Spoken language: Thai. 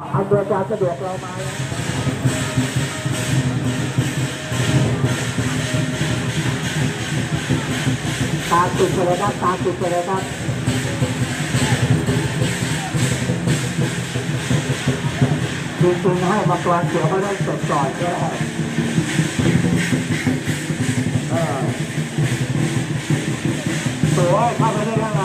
อำนวยความสะดวกเรามาตาสุดเลยครับตาสุดเลยครับจริงๆให้มาตรวจเสือก็ได้สดจ่อนก็ได้เออตัวเข้าไปได้แล้ว